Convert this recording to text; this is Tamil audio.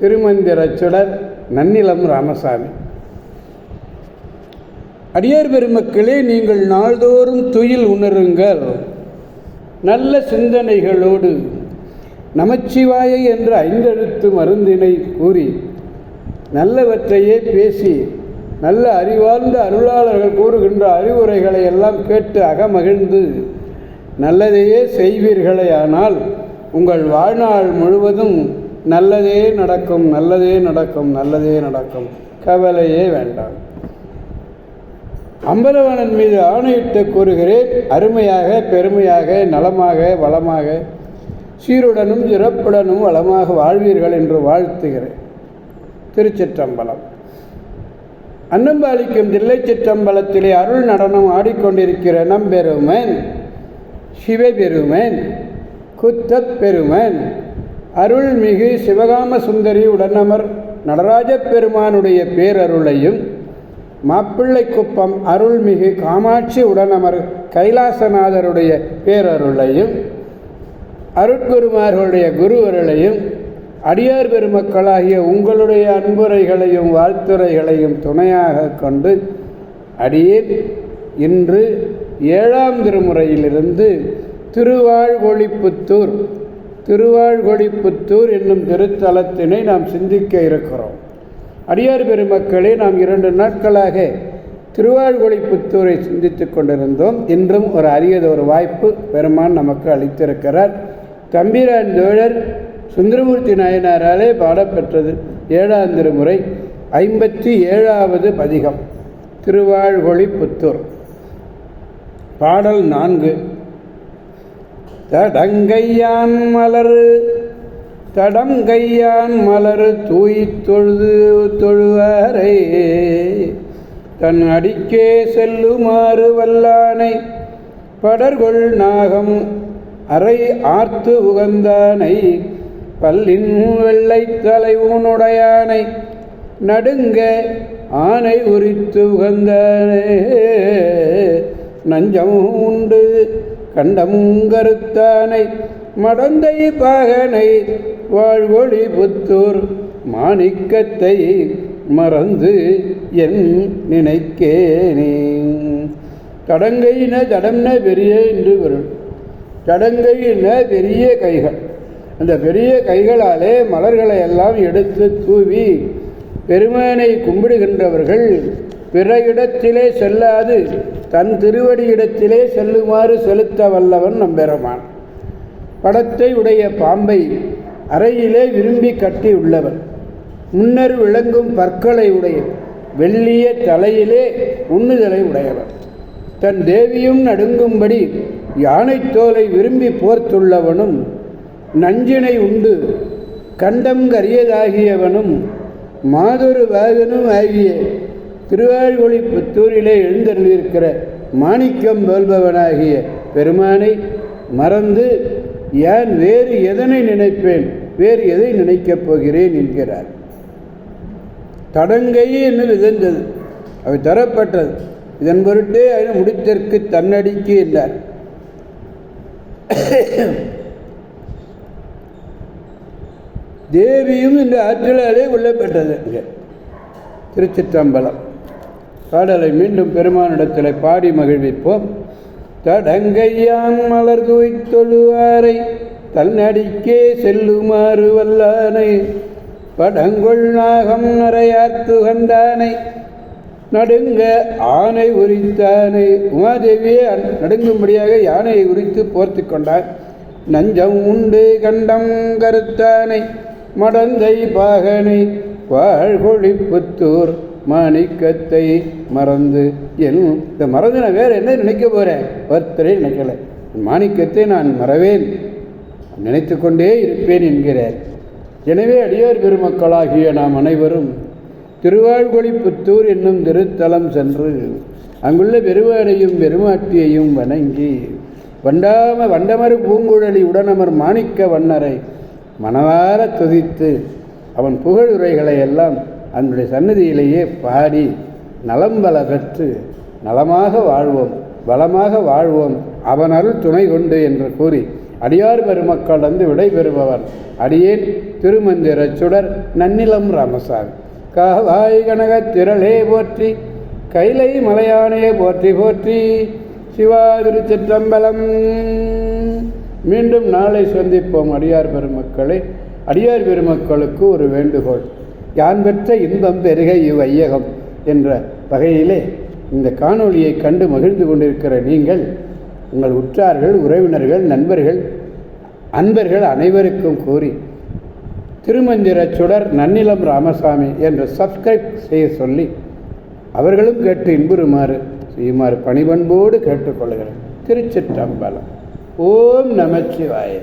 திருமந்திரச் சுடர் நன்னிலம் ராமசாமி. அடியார் பெருமக்களே நீங்கள் நாள்தோறும் துயில் உணருங்கள். நல்ல சிந்தனைகளோடு நமச்சிவாய என்ற ஐந்தெழுத்து மருந்தினை கூறி நல்லவற்றையே பேசி நல்ல அறிவார்ந்த அருளாளர்கள் கூறுகின்ற அறிவுரைகளை எல்லாம் கேட்டு அகமகிழ்ந்து நல்லதையே செய்வீர்களே ஆனால் உங்கள் வாழ்நாள் முழுவதும் நல்லதே நடக்கும் நல்லதே நடக்கும் நல்லதே நடக்கும். கவலையே வேண்டாம். அம்பலவனன் மீது ஆணையிட்டு கூறுகிறேன். அருமையாக பெருமையாக நலமாக வளமாக சீருடனும் சிறப்புடனும் வளமாக வாழ்வீர்கள் என்று வாழ்த்துகிறேன். திருச்சிற்றம்பலம். அன்னம்பாளிக்கும் தில்லை சிற்றம்பலத்திலே அருள் நடனம் ஆடிக்கொண்டிருக்கிற நம்பெருமன் சிவபெருமன் குத்தப் பெருமன் அருள்மிகு சிவகாம சுந்தரி உடனமர் நடராஜ பெருமானுடைய பேரருளையும் மாப்பிள்ளை குப்பம் அருள்மிகு காமாட்சி உடனமர் கைலாசநாதருடைய பேரருளையும் அருட்குருமார்களுடைய குருவருளையும் அடியார் பெருமக்களாகிய உங்களுடைய அன்புரைகளையும் வாழ்த்துரைகளையும் துணையாக கொண்டு அடியேன். இன்று ஏழாம் திருமுறையிலிருந்து திருவாழ்வொழிப்புத்தூர் திருவாழ்கொடிப்புத்தூர் என்னும் திருத்தலத்தினை நாம் சிந்திக்க இருக்கிறோம். அடியார் பெருமக்களே நாம் இரண்டு நாட்களாக திருவாழ்கொழிப்புத்தூரை சிந்தித்து கொண்டிருந்தோம். இன்றும் ஒரு அரியது ஒரு வாய்ப்பு பெருமான் நமக்கு அளித்திருக்கிறார். தம்பிரான் தோழர் சுந்தரமூர்த்தி நாயனாராலே பாடப்பெற்றது ஏழாம் திருமுறை ஐம்பத்தி ஏழாவது பதிகம் திருவாழ்கொழிப்புத்தூர் பாடல் நான்கு. தடங்கையான் மலர் தடங்கையான் மலர் தூய் தொழுது தொழுவாரை. தன் அடிக்கே செல்லுமாறு வல்லானை படர்கொள் நாகம் அறை ஆர்த்து உகந்தானை பல்லின் வெள்ளை தலைவனுடையானை நடுங்க ஆனை உரித்து உகந்தானே. நஞ்சம் உண்டு கண்டமுங்கருத்தானை மடந்தை பாகனை வாழ்வொளி புத்தூர் மாணிக்கத்தை மறந்து என் நினைக்கேனே. தடங்கையின ஜடம்ன பெரிய என்று வரும் தடங்கையின பெரிய கைகள். அந்த பெரிய கைகளாலே மலர்களை எல்லாம் எடுத்து தூவி பெருமானை கும்பிடுகின்றவர்கள் பிற இடத்திலே செல்லாது. தன் திருவடியிடத்திலே செல்லுமாறு செலுத்த வல்லவன் நம்பெருமான். படத்தை உடைய பாம்பை அறையிலே விரும்பி கட்டி உள்ளவன். முன்னர் விளங்கும் பற்களை உடைய வெள்ளிய தலையிலே உண்ணுதலை உடையவன். தன் தேவியும் நடுங்கும்படி யானை தோலை விரும்பி போர்த்துள்ளவனும் நஞ்சினை உண்டு கண்டம் கரியதாகியவனும் மாதொரு வேகனும் ஆகிய திருவாழ்கொழி புத்தூரிலே எழுந்தருளியிருக்கிற மாணிக்கம் வேல்பவனாகிய பெருமானை மறந்து ஏன் வேறு எதனை நினைப்பேன்? வேறு எதை நினைக்கப் போகிறேன்? என்கிறார். தடங்கை என்று விதந்தது? அவை தரப்பட்டது. இதன் பொருட்டே அது முடித்தற்கு தன்னடிக்கு என்றார். தேவியும் இந்த ஆற்றலாலே கொல்லப்பட்டது இங்கே திருச்சிற்றம்பலம். பாடலை மீண்டும் பெருமானிடத்தில் பாடி மகிழ்விப்போம். தடங்கையான் மலர் தொழுவாரை தன்னடிக்கே செல்லுமாறு வல்லானை. படங்கொள் நாகம் நரையாத்துகந்தானை நடுங்க ஆனை உரித்தானை. உமாதேவியே நடுங்கும்படியாக யானையை உரித்து போர்த்து கொண்டார். நஞ்சம் உண்டு கண்டம் கருத்தானை. மடந்தை பாகனை. வாழ்கொழிப்புத்தூர் மாணிக்கத்தை மறந்து என் இந்த மறந்து நான் வேறு என்ன நினைக்க போகிறேன் ஒருத்தரே நினைக்கல. மாணிக்கத்தை நான் மறவேன். நினைத்து கொண்டே இருப்பேன் என்கிறார் எனவே அடியார் பெருமக்களாகிய நாம் அனைவரும் திருவாழ்கொழிப்புத்தூர் என்னும் திருத்தலம் சென்று அங்குள்ள பெருவாடையும் பெருமாட்டியையும் வணங்கி வண்டாம வண்டமறு பூங்குழலி உடனமர் மாணிக்க வண்ணரை மனவார துதித்து அவன் புகழுரைகளை எல்லாம் அதனுடைய சன்னதியிலேயே பாடி நலம் பல பெற்று நலமாக வாழ்வோம் வளமாக வாழ்வோம். அவன் அருள் துணை கொண்டு என்று கூறி அடியார் பெருமக்கள் வந்து விடைபெறுபவர் அடியேன் திருமந்திர சுடர் நன்னிலம் ராமசாமி. காவாய் கனக திரளே போற்றி கைலை மலையானே போற்றி போற்றி. சிவா திருச்சிற்றம்பலம். மீண்டும் நாளை சந்திப்போம் அடியார் பெருமக்களை. அடியார் பெருமக்களுக்கு ஒரு வேண்டுகோள். யான் பெற்ற இன்பம் பெருக இவ்வையகம் என்ற வகையிலே இந்த காணொளியை கண்டு மகிழ்ந்து கொண்டிருக்கிற நீங்கள் உங்கள் உற்றார்கள் உறவினர்கள் நண்பர்கள் அன்பர்கள் அனைவருக்கும் கூறி திருமந்திர சுடர் நன்னிலம் ராமசாமி என்று சப்ஸ்கிரைப் செய்ய சொல்லி அவர்களும் கேட்டு இன்புறுமாறு செய்யுமாறு பணிபண்போடு கேட்டுக்கொள்கிறேன். திருச்சிற்றம்பலம். ஓம் நமச்சிவாயே.